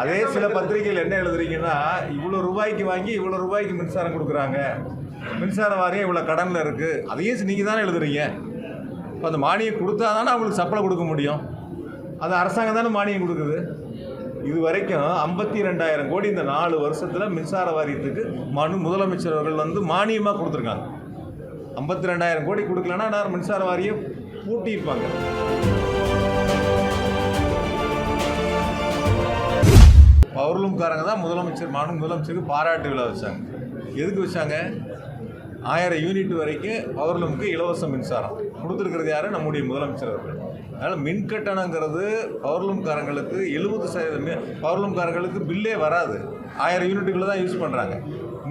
அதே சில பத்திரிகைகள் என்ன எழுதுறீங்கன்னா இவ்வளோ ரூபாய்க்கு வாங்கி இவ்வளோ ரூபாய்க்கு மின்சாரம் கொடுக்குறாங்க. மின்சார வாரியம் இவ்வளோ கடனில் இருக்குது அதையும் நீங்கள் தானே எழுதுறீங்க. இப்போ அந்த மானியம் கொடுத்தா தானே அவங்களுக்கு சப்ளை கொடுக்க முடியும். அது அரசாங்கம் தானே மானியம் கொடுக்குது. இது வரைக்கும் ஐம்பத்தி ரெண்டாயிரம் கோடி இந்த நாலு வருஷத்தில் மின்சார வாரியத்துக்கு மனு முதலமைச்சர் அவர்கள் வந்து மானியமாக கொடுத்துருக்காங்க. ஐம்பத்தி ரெண்டாயிரம் கோடி கொடுக்கலன்னா நான் மின்சார வாரியம் பூட்டியிருப்பாங்க. பவர்லூம்காரங்க தான் முதலமைச்சர் மாநில முதலமைச்சருக்கு பாராட்டு விழா வச்சாங்க. எதுக்கு வச்சாங்க? ஆயிரம் யூனிட் வரைக்கும் பவர்லூமுக்கு இலவச மின்சாரம். கொடுத்துருக்கிறது யார்? நம்முடைய முதலமைச்சர் அவர்கள். அதனால் மின் கட்டணங்கிறது பவர்லூம்காரங்களுக்கு எழுபது சதவீதம் பவர்லூம்காரங்களுக்கு பில்லே வராது. ஆயிரம் யூனிட்டுகளை தான் யூஸ் பண்ணுறாங்க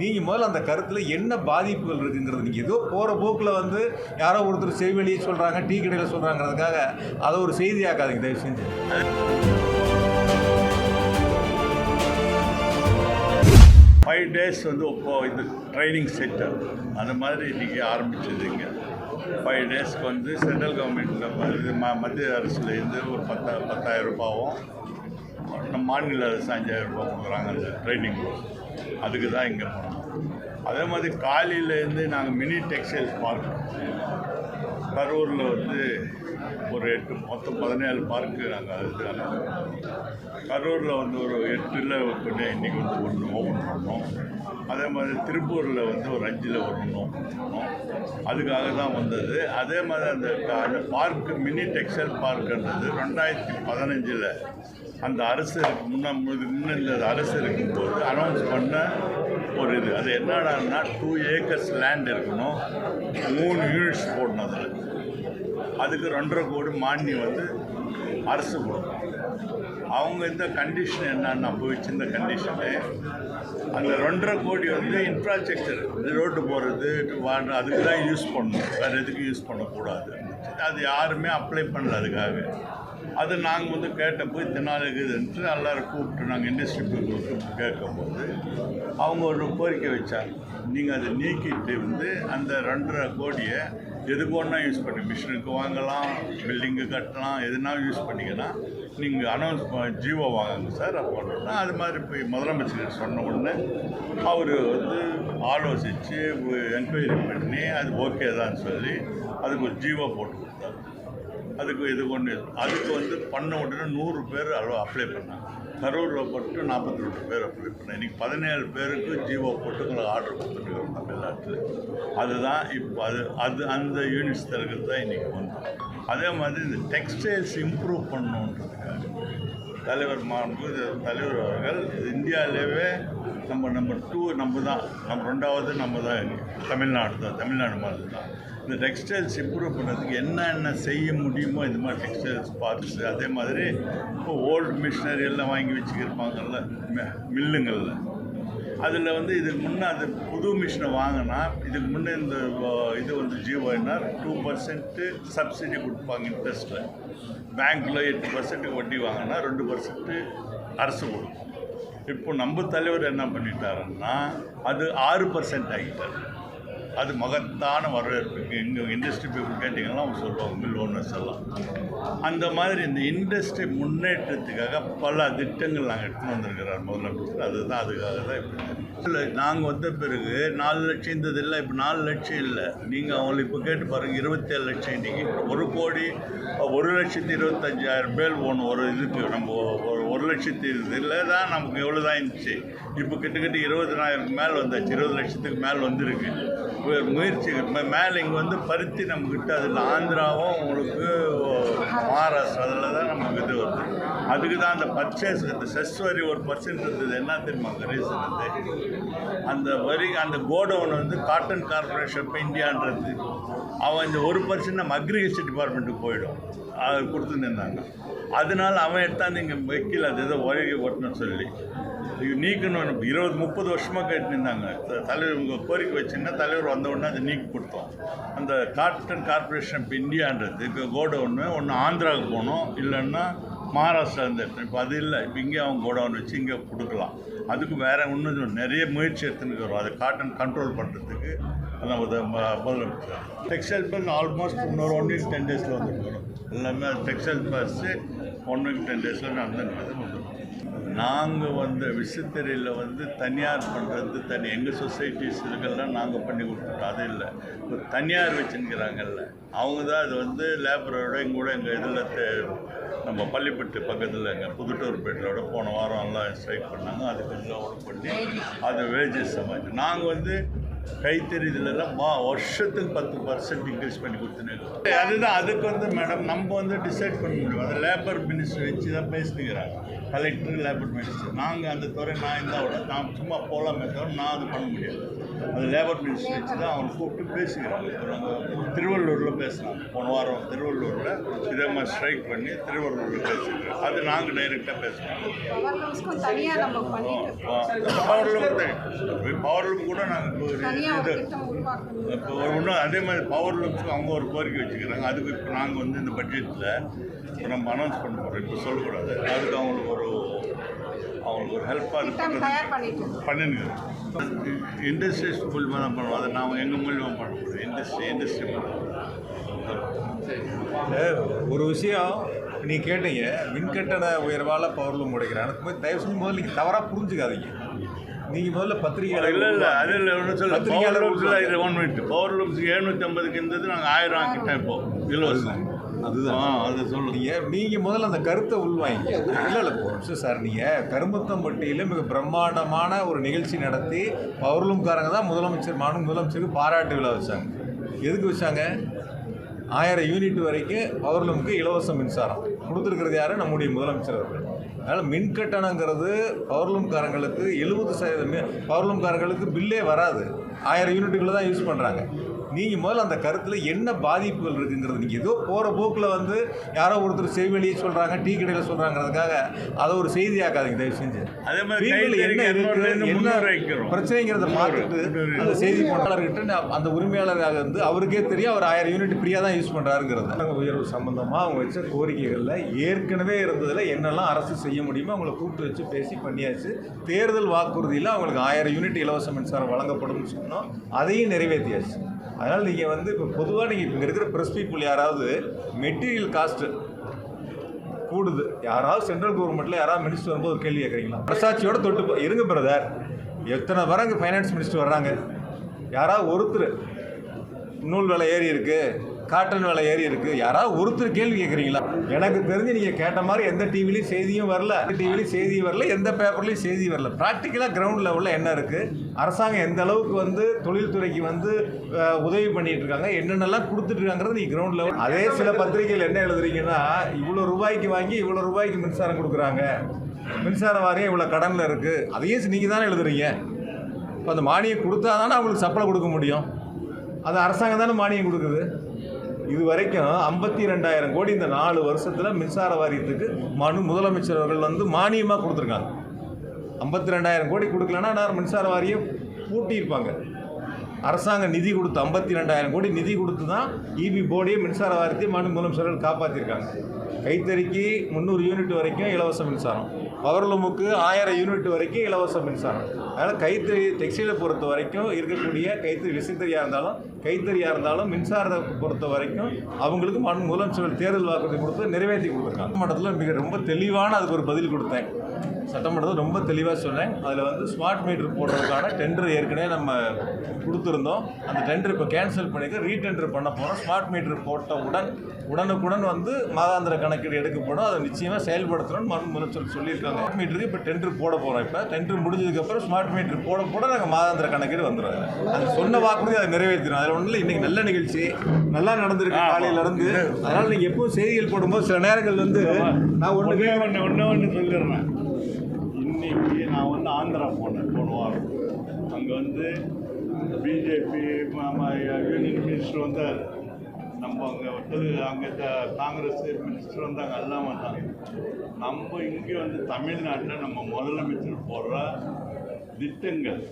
நீங்கள் முதல்ல அந்த கருத்தில் என்ன பாதிப்புகள் இருக்குங்கிறது நீங்கள் ஏதோ போகிற போக்கில் வந்து யாரோ ஒருத்தர் செய்வெளியே சொல்கிறாங்க டீ கடையில் சொல்கிறாங்கிறதுக்காக அதை ஒரு செய்தியாக்காதீங்க தயவு செஞ்சு. ஃபைவ் டேஸ் வந்து இப்போ இது ட்ரைனிங் சென்டர் அந்த மாதிரி இன்றைக்கி ஆரம்பிச்சதுங்க ஃபைவ் டேஸ்க்கு வந்து சென்ட்ரல் கவர்மெண்ட்டில் இது ம மத்திய அரசுலேருந்து ஒரு பத்தா பத்தாயிரம் ரூபாவும் நம்ம மாநில அரசு அஞ்சாயிரம் ரூபா கொடுக்குறாங்க அந்த ட்ரைனிங் அதுக்கு தான் இங்கே போனோம். அதே மாதிரி காலையிலேருந்து நாங்கள் மினி டெக்ஸ்டைல்ஸ் பார்க் கரூரில் வந்து ஒரு எட்டு மொத்தம் பதினேழு பார்க்கு நாங்கள் அது கரூரில் வந்து ஒரு எட்டில் ஒன்று இன்றைக்கி வந்து ஒன்று ஓப்பன் பண்ணோம். அதே மாதிரி திருப்பூரில் வந்து ஒரு அஞ்சில் ஒரு ஒன்று ஓப்பன் பண்ணோம். அதுக்காக தான் வந்தது. அதே மாதிரி அந்த அந்த பார்க்கு மினி டெக்ஸ்டைல் பார்க்குன்றது ரெண்டாயிரத்தி பதினஞ்சில் அந்த அரசு முன்னே முன்ன முன்ன இந்த அரசு இருக்கும்போது அனௌன்ஸ் பண்ண ஒரு இது. அது என்னடான்னா டூ ஏக்கர்ஸ் லேண்ட் இருக்கணும். மூணு யூனிட்ஸ் போடணும் அதில். அதுக்கு ரெண்டரை கோடி மானியம் வந்து அரசு கொடுக்கும். அவங்க இந்த கண்டிஷன் என்னன்னு போயிடுச்சு வச்சிருந்த கண்டிஷனு அந்த ரெண்டரை கோடி வந்து இன்ஃப்ராஸ்ட்ரக்சர் ரோட்டு போகிறது வாட்டர் அதுக்கு தான் யூஸ் பண்ணணும். வேறு எதுக்கும் யூஸ் பண்ணக்கூடாது. அது யாருமே அப்ளை பண்ணல அதுக்காக. அது நாங்கள் வந்து கேட்ட போய் நாள் இருக்குதுன்ட்டு கூப்பிட்டு நாங்கள் இண்டஸ்ட்ரி கூப்பிட்டு கேட்கும்போது அவங்க ஒரு கோரிக்கை வச்சாங்க. நீங்கள் அதை நீக்கிட்டு வந்து அந்த ரெண்டரை கோடியை எதுக்கு ஒன்றா யூஸ் பண்ணி? மிஷினுக்கு வாங்கலாம் பில்டிங்கு கட்டலாம் எதுனாலும் யூஸ் பண்ணிங்கன்னா நீங்கள் அனௌன்ஸ் ஜீவோ வாங்குங்க சார் அப்படின்னா அது மாதிரி போய் முதலமைச்சர் சொன்ன உடனே அவர் வந்து ஆலோசித்து என்கொயரி பண்ணி அது ஓகே தான் சொல்லி அதுக்கு ஒரு ஜீவோ போட்டு கொடுத்தாரு. அதுக்கு இது ஒன்று அதுக்கு வந்து பண்ண உடனே நூறு பேர் அளவு அப்ளை பண்ணாங்க. கரூரில் போட்டு நாற்பத்தி ரெண்டு பேர் அப்ளை பண்ணேன். இன்றைக்கி பதினேழு பேருக்கு ஜீவோ போட்டு உங்களுக்கு ஆர்டர் கொடுத்துருக்கோம் தமிழ்நாட்டில் அதுதான் இப்போ அது அது அந்த யூனிட்ஸ் திறக்கிறது தான் இன்றைக்கி வந்தோம் அதே மாதிரி இந்த டெக்ஸ்டைல்ஸ் இம்ப்ரூவ் பண்ணணுன்றதுக்காக தலைவர் மாண்பு தலைவர் அவர்கள் இந்தியாவிலேயே நம்ம நம்பர் டூ நம்ம தான். நம்ம ரெண்டாவது நம்ம தான் தமிழ்நாடு தான் தமிழ்நாடு மாதிரி தான். இந்த டெக்ஸ்டைல்ஸ் இம்ப்ரூவ் பண்ணுறதுக்கு என்னென்ன செய்ய முடியுமோ இந்த மாதிரி டெக்ஸ்டைல்ஸ் பார்க்ஸ் அதே மாதிரி இப்போ ஓல்டு மிஷினரி எல்லாம் வாங்கி வச்சுக்கிருப்பாங்கல்ல மில்லுங்களில். அதில் வந்து இதுக்கு முன்னே அது புது மிஷினை வாங்கினா இதுக்கு முன்னே இந்த இது வந்து ஜியோனா டூ பர்சன்ட்டு சப்சிடி கொடுப்பாங்க இன்ட்ரெஸ்ட்டில் பேங்க்கில் எட்டு பர்சன்ட்டுக்கு வட்டி வாங்கினா ரெண்டு பர்சன்ட்டு அரசு கொடுக்கும். இப்போ நம்ம தலைவர் என்ன பண்ணிட்டாருன்னா அது ஆறு பர்சன்ட் ஆகிட்டார். அது மகத்தான வரவேற்புக்கு எங்கள் இண்டஸ்ட்ரி பீப்புள் கேட்டிங்கன்னா அவங்க சொல்லுவாங்க மில் ஓனர்ஸ் எல்லாம். அந்த மாதிரி இந்த இண்டஸ்ட்ரி முன்னேற்றத்துக்காக பல திட்டங்கள் நாங்கள் எடுத்துன்னு வந்திருக்கிறார் முதலமைச்சர். அதுதான் அதுக்காக தான் இப்படி இல்லை நாங்கள் வந்த பிறகு நாலு லட்சம் இருந்தது இல்லை இப்போ நாலு லட்சம் இல்லை. நீங்கள் அவங்களை இப்போ கேட்டு பாருங்கள் இருபத்தேழு லட்சம் இன்றைக்கி ஒரு கோடி ஒரு லட்சத்தி இருபத்தஞ்சாயிரம் பேர் போகணும் ஒரு இதுக்கு. நம்ம ஒரு ஒரு லட்சத்தி இல்லை தான் நமக்கு எவ்வளோ தான் இருந்துச்சு. இப்போ கிட்டத்தட்ட இருபதனாயிரம் மேலே வந்தாச்சு இருபது லட்சத்துக்கு மேலே வந்திருக்கு. வே- முயற்சி மேலே இங்கே வந்து பருத்தி நம்மக்கிட்ட அதில் ஆந்திராவும் உங்களுக்கு மகாராஷ்டிரா அதில் தான் நமக்கு இது வருது. அதுக்கு தான் அந்த பர்ச்சேஸ் இந்த செஸ் வரி ஒரு பர்சன்ட் இருந்தது. என்ன தெரியுமா ரீசன் வந்து? அந்த வரி அந்த கோடவுன் வந்து காட்டன் கார்பரேஷன் இப்போ இந்தியான்றது அவன் இந்த ஒரு பர்சன்ட் நம்ம அக்ரிகல்ச்சர் டிபார்ட்மெண்ட்டுக்கு போயிடும். அது கொடுத்துருந்தாங்க. அதனால அவன் எடுத்தாந்து இங்கே வைக்கல அது ஏதோ வரி ஓட்டணும்னு சொல்லி. இது நீக்கணும் இருபது முப்பது வருஷமாக கேட்டுருந்தாங்க. தலைவர் உங்கள் கோரிக்கை வச்சுன்னா தலைவர் வந்த உடனே அதை நீக்கி கொடுத்தோம். அந்த காட்டன் கார்பரேஷன் இப்போ இந்தியான்றது இப்போ கோடவுன்னு ஒன்று ஆந்திராவுக்கு போகணும். இல்லைன்னா மகாராஷ்டிரா இருந்து இப்போ அது இல்லை. இப்போ இங்கே அவங்க கோடவுன் வச்சு இங்கே கொடுக்கலாம். அதுக்கு வேறு இன்னும் நிறைய முயற்சி எடுத்துன்னு வரும் அதை காட்டன் கண்ட்ரோல் பண்ணுறதுக்கு நமது முதலமைச்சர் டெக்ஸ்டைல் பில் ஆல்மோஸ்ட் இன்னொரு ஒன் வீக் டென் டேஸில் வந்துட்டு எல்லாமே textile bus one week ten டேஸில் நடந்துட்டு நாங்கள் வந்து விசைத்தறியில் வந்து தனியார் பண்ணுறது தனி எங்கள் சொசைட்டிஸ் இதுக்கெல்லாம் நாங்கள் பண்ணி கொடுத்துட்டோம். அது இல்லை. இப்போ தனியார் வச்சுருக்கிறாங்கல்ல அவங்க தான் அது வந்து லேபரோட எங்க கூட எங்கள் இதில் நம்ம பள்ளிப்பட்டு பக்கத்தில் எங்கள் புதுட்டூர்பேட்டிலோட போன வாரம் எல்லாம் ஸ்ட்ரைக் பண்ணாங்க. அதுக்கு எல்லாம் ஒர்க் பண்ணி அது வேஜஸ் சமாளிச்சு நாங்கள் வந்து கைத்தறி இதுலலாம் மா வருஷத்துக்கு பத்து பர்சன்ட் இன்க்ரீஸ் பண்ணி கொடுத்துன்னு அதுதான் அதுக்கு வந்து மேடம் நம்ம வந்து டிசைட் பண்ண முடியும். அது லேபர் மினிஸ்டர் வச்சு தான் பேசினுக்கிறாங்க கலெக்டர் லேபர் மினிஸ்டர் நாங்கள் அந்த துறை நான் இருந்தால் விட நான் சும்மா போகலாமே தவிர நான் அது பண்ண முடியாது. அது லேபர் மினிஸ்டர் வச்சு தான் அவங்க கூப்பிட்டு பேசிக்கிறாங்க. இப்போ நாங்கள் திருவள்ளூரில் பேசினாங்க போன வாரம் திருவள்ளூரில் இதே மாதிரி ஸ்ட்ரைக் பண்ணி திருவள்ளூரில் பேசிக்கிறோம் அது நாங்கள் டைரெக்டாக பேசுகிறோம் பவர்லூம் பவர்லூம் கூட நாங்கள் இப்போ இன்னும் அதே மாதிரி பவர் லூம்ஸ்க்கு அவங்க ஒரு கோரிக்கை வச்சுக்கிறாங்க. அதுக்கு இப்போ நாங்கள் வந்து இந்த பட்ஜெட்டில் இப்போ நம்ம அனௌன்ஸ் பண்ண போகிறோம் இப்போ சொல்லக்கூடாது. அதுக்கு அவங்களுக்கு ஒரு அவங்களுக்கு ஒரு ஹெல்ப்பாக பண்ணிட்டு. பண்ணினுங்க இண்டஸ்ட்ரீஸ் மூலியமாக தான் பண்ணுவோம் அதை நாம் எங்கள் மூலியமாக பண்ண முடியும்? இண்டஸ்ட்ரி இண்டஸ்ட்ரி ஒரு விஷயம் நீ கேட்டீங்க. மின்கட்டண உயர்வால் பவர்லூம் உடைக்கிறாங்க. போய் தயவு செஞ்சு முதல்ல நீங்கள் தவறாக புரிஞ்சுக்காதீங்க. நீங்கள் முதல்ல பத்திரிகையாளர் இல்லை இல்லை அது இல்லை ஒன்றும் சொல்ல பவர் லூம்ஸில் இது ஒன் மினிட் பவர் லூம்ஸ் எழுநூற்றி ஐம்பதுக்கு இருந்தது நாங்கள் ஆயிரம் ஆக்கிட்டேன் இப்போ. இலவசம். அதுதான் அது சொல்லுங்கள் நீங்கள் முதல்ல அந்த கருத்தை உள்வாங்க. இல்லை இல்லை நிமிஷம் சார். நீங்கள் கருமத்தம்பட்டியில் மிக பிரம்மாண்டமான ஒரு நிகழ்ச்சி நடத்தி பவர்லூம்காரங்க தான் முதலமைச்சர் மாநில முதலமைச்சருக்கு பாராட்டு விழா வச்சாங்க. எதுக்கு வச்சாங்க? ஆயிரம் யூனிட் வரைக்கும் பவர்லூமுக்கு இலவச மின்சாரம். கொடுத்துருக்கிறது யாரு? நம்முடைய முதலமைச்சர் அவர்கள். அதனால் மின் கட்டணங்கிறது பவர்லூம்காரங்களுக்கு எழுபது சதவீதம் பவர்லூம்காரங்களுக்கு பில்லே வராது. ஆயிரம் யூனிட்டுகளை தான் யூஸ் பண்ணுறாங்க நீங்கள் முதல்ல அந்த கருத்தில் என்ன பாதிப்புகள் இருக்குங்கிறது நீங்கள் ஏதோ போகிற போக்கில் வந்து யாரோ ஒருத்தர் செய்வெளியே சொல்கிறாங்க டீ கடையில் சொல்கிறாங்கிறதுக்காக அதை ஒரு செய்தியாக்காதீங்க தயவு செஞ்சு. அதே மாதிரி என்ன கைத்தறிக்கு இருக்கு எண்ணூறுலேருந்து என்ன பிரச்சனைங்கிறத பார்த்துட்டு. அந்த செய்தி போட்டாளர்கிட்ட நான் அந்த உரிமையாளராக வந்து அவருக்கே தெரியும் அவர் ஆயிரம் யூனிட் ஃப்ரீயாக தான் யூஸ் பண்ணுறாருங்கிறது உயர்வு சம்பந்தமாக அவங்க வச்ச கோரிக்கைகளில் ஏற்கனவே இருந்ததில் என்னெல்லாம் அரசு செய்ய முடியுமோ அவங்கள கூப்பிட்டு வச்சு பேசி பண்ணியாச்சு. தேர்தல் வாக்குறுதியில் அவங்களுக்கு ஆயிரம் யூனிட் இலவச மின்சாரம் வழங்கப்படும்னு சொன்னோம் அதையும் நிறைவேற்றியாச்சு அதனால் நீங்கள் வந்து இப்போ பொதுவாக நீங்கள் இங்கே இருக்கிற ப்ரெஸ் பீப்புள் யாராவது மெட்டீரியல் காஸ்ட்டு கூடுது. யாராவது சென்ட்ரல் கவர்மெண்ட்டில் யாராவது மினிஸ்டர் வரும்போது ஒரு கேள்வி கேட்குறீங்களா? பிரசாட்சியோட தொட்டு இருங்க பிரதர் எத்தனை பேர் அங்கே ஃபைனான்ஸ் மினிஸ்டர் வர்றாங்க? யாராவது ஒருத்தர் நூல் விலை ஏறி இருக்கு. காட்டன் விலை ஏறி இருக்கு. யாராவது ஒருத்தர் கேள்வி கேட்குறீங்களா எனக்கு தெரிஞ்சு நீங்கள் கேட்ட மாதிரி எந்த டிவிலையும் செய்தியும் வரல. டிவிலையும் செய்தியும் வரல. எந்த பேப்பர்லையும் செய்தி வரல. ப்ராக்டிக்கலாக கிரவுண்ட் லெவலில் என்ன இருக்குது அரசாங்கம் எந்த அளவுக்கு வந்து தொழில்துறைக்கு வந்து உதவி பண்ணிட்டு இருக்காங்க? என்னென்னலாம் கொடுத்துட்டு இருக்காங்கிறது நீங்கள் கிரவுண்ட் லெவல் அதே சில பத்திரிகைகள் என்ன எழுதுறீங்கன்னா இவ்வளோ ரூபாய்க்கு வாங்கி இவ்வளோ ரூபாய்க்கு மின்சாரம் கொடுக்குறாங்க. மின்சார வாரியம் இவ்வளோ கடனில் இருக்குது அதையும் நீங்கள் தானே எழுதுறீங்க? இப்போ அந்த மானியம் கொடுத்தா தானே அவங்களுக்கு சப்ளை கொடுக்க முடியும்? அது அரசாங்கம் தானே மானியம் கொடுக்குது? இது வரைக்கும் ஐம்பத்தி ரெண்டாயிரம் கோடி இந்த நாலு வருஷத்தில் மின்சார வாரியத்துக்கு மனு முதலமைச்சர் அவர்கள் வந்து மானியமாக கொடுத்துருக்காங்க. ஐம்பத்தி ரெண்டாயிரம் கோடி கொடுக்கலன்னா நான் மின்சார வாரியம் பூட்டியிருப்பாங்க. அரசாங்கம் நிதி கொடுத்து ஐம்பத்தி ரெண்டாயிரம் கோடி நிதி கொடுத்து தான் இபி போர்டையும் மின்சார வாரியத்தையும் மாநில முதலமைச்சர்கள் காப்பாற்றிருக்காங்க கைத்தறிக்கு முந்நூறு யூனிட் வரைக்கும் இலவச மின்சாரம். பவர்லூமுக்கு ஆயிரம் யூனிட் வரைக்கும் இலவச மின்சாரம். அதனால் கைத்தறி டெக்ஸ்டைலை பொறுத்த வரைக்கும் இருக்கக்கூடிய கைத்தறி விசைத்தறியாக இருந்தாலும் கைத்தறியாக இருந்தாலும் மின்சாரத்தை பொறுத்த வரைக்கும் அவங்களுக்கு மண் முதலமைச்சர்கள் தேர்தல் வாக்குறுதி கொடுத்து நிறைவேற்றி கொடுத்துருக்காங்க. சட்டமன்றத்தில் மிக ரொம்ப தெளிவான அதுக்கு ஒரு பதில் கொடுத்தேன். சட்டமன்றத்தில் ரொம்ப தெளிவாக சொன்னேன். அதில் வந்து ஸ்மார்ட் மீட்டர் போடுறதுக்கான டெண்டர் ஏற்கனவே நம்ம கொடுத்துருந்தோம். அந்த டெண்டர் இப்போ கேன்சல் பண்ணிக்க ரீடெண்டர் பண்ண போகிறோம் ஸ்மார்ட் மீட்டர் போட்ட உடன் உடனுக்குடன் வந்து மாதாந்திர கணக்கீடு எடுக்கப்படும். அதை நிச்சயமாக செயல்படுத்தணும்னு மண் முதலமைச்சர் சொல்லியிருக்காங்க. ஸ்மார்ட் மீட்டருக்கு இப்போ டெண்டர் போட போகிறோம் இப்போ. டெண்டர் முடிஞ்சதுக்கப்புறம் ஸ்மார்ட் மீட்டர் போட போட நாங்கள் மாதாந்திர கணக்கீடு வந்துடும் அது சொன்ன வாக்குறுதி அதை நிறைவேற்றிடும் அதில் ஒன்றும் இல்லை இன்றைக்கி நல்ல நிகழ்ச்சி. நல்லா நடந்திருக்கு காலையில இருந்து. அதனால் நீங்கள் எப்பவும் செய்திகள் போடும்போது சில நேரங்கள் வந்து நான் ஒன்று ஒன்றே ஒன்று ஒன்றே சொல்லிடுறேன். இன்னைக்கு நான் வந்து ஆந்திரா போனேன் போன வாரம். அங்கே வந்து பிஜேபி யூனியன் மினிஸ்டர் வந்தார். நம்ம அங்கே அங்கே காங்கிரஸ் மினிஸ்டர் வந்தாங்க எல்லாம் வந்தாங்க. நம்ம இங்கே வந்து தமிழ்நாட்டில் நம்ம முதலமைச்சர் போடுற திட்டங்கள்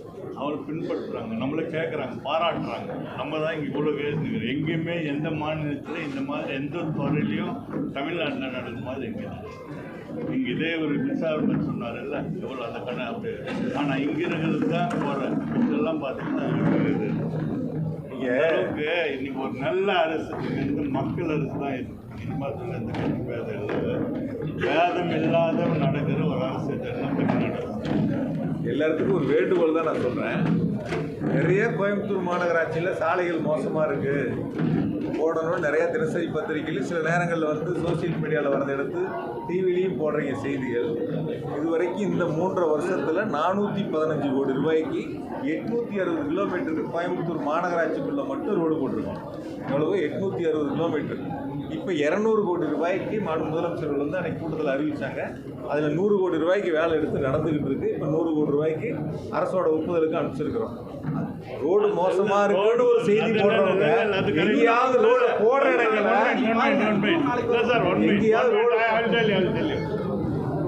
அவர் பின்பற்றுறாங்க நம்மளை கேட்குறாங்க பாராட்டுறாங்க. நம்ம தான் இங்கே இவ்வளோ பேசுகிறோம் எங்கேயுமே எந்த மாநிலத்தில் இந்த மாதிரி எந்த துறையிலையும் தமிழ்நாட்டில் நடக்கும் மாதிரி எங்கே இங்கே இதே ஒரு மின்சாரம் சொன்னார்ல எவ்வளோ அந்த கணக்கு அப்படி. ஆனால் இங்கே இருக்கிறது தான் போகிற இதெல்லாம் பார்த்தீங்கன்னா இன்னைக்கு ஒரு நல்ல அரசு இந்த மக்கள் அரசு தான் இது. கட்சி பேதம் இல்லை. பேதம் இல்லாத நடக்கிற ஒரு அரசு தமிழ்நாடு அரசு. எல்லாத்துக்கும் ஒரு வேண்டுகோள் தான் நான் சொல்கிறேன் நிறைய கோயம்புத்தூர் மாநகராட்சியில் சாலைகள் மோசமாக இருக்குது போடணும்னு நிறைய தினசரி பத்திரிகையில் சில நேரங்களில் வந்து சோஷியல் மீடியாவில் வரதை எடுத்து டிவிலையும் போடுறீங்க செய்திகள். இதுவரைக்கும் இந்த மூன்றரை வருஷத்தில் நானூற்றி பதினஞ்சு கோடி ரூபாய்க்கு எட்நூற்றி அறுபது கிலோமீட்டருக்கு கோயம்புத்தூர் மாநகராட்சிக்குள்ளே மட்டும் ரோடு போட்டிருக்கோம். எவ்வளவு? எட்நூற்றி அறுபது கிலோமீட்டர் இப்போ இரநூறு கோடி ரூபாய்க்கு மாநில முதலமைச்சர்கள் வந்து அன்னைக்கு கூட்டத்தில் அறிவிச்சாங்க. அதில் நூறு கோடி ரூபாய்க்கு வேலை எடுத்து நடந்துகிட்டு இருக்கு. இப்போ நூறு கோடி ரூபாய்க்கு அரசோட ஒப்புதலுக்கு அனுப்பிச்சிருக்கிறோம். ரோடு மோசமா இருக்குன்னு ஒரு செய்தி போடுறவங்க எங்கேயாவது ரோடு போடுற இடங்கள்ல எங்கேயாவது ரோடு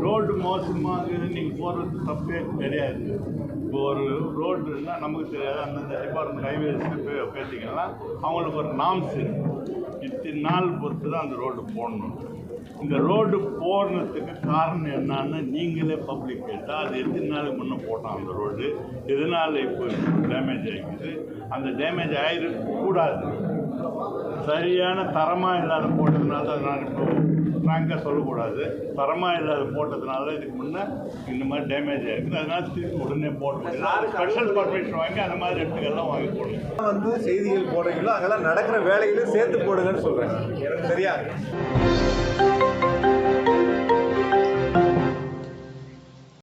ரோடு மோசமாக நீங்கள் போகிறது தப்பே கிடையாது. இப்போ ஒரு ரோடுன்னா நமக்கு தெரியாது. அந்தந்த டிபார்ட்மெண்ட் ஹைவேஸ் பேசிங்கன்னா அவங்களுக்கு ஒரு நாம்ஸ் இத்தனை நாள் பொறுத்து தான் அந்த ரோடு போடணும். இந்த ரோடு போடுறதுக்கு காரணம் என்னன்னு நீங்களே பப்ளிக் கேட்டால் அது எத்தனை நாளுக்கு முன்னே போட்டோம் அந்த ரோடு. எதனால் இப்போ டேமேஜ் ஆகிக்குது? அந்த டேமேஜ் ஆகிருக்க கூடாது. சரியான தரமாக இல்லாத போட்டதுனால தான் நான் இப்போ ஃப்ராங்காக சொல்லக்கூடாது. தரமாக இல்லாத போட்டதுனால இதுக்கு முன்னே இந்த மாதிரி டேமேஜ் ஆகிருக்குது அதனால திருப்பி உடனே போட முடியல ஸ்பெஷல் பர்மிஷன் வாங்கி அந்த மாதிரி இடத்துக்கெல்லாம் வாங்கி போடணும். வந்து செய்திகள் போடுறீங்களோ அங்கெல்லாம் நடக்கிற வேலைகளும் சேர்த்து போடுங்கன்னு சொல்றேன். எனக்கு சரியா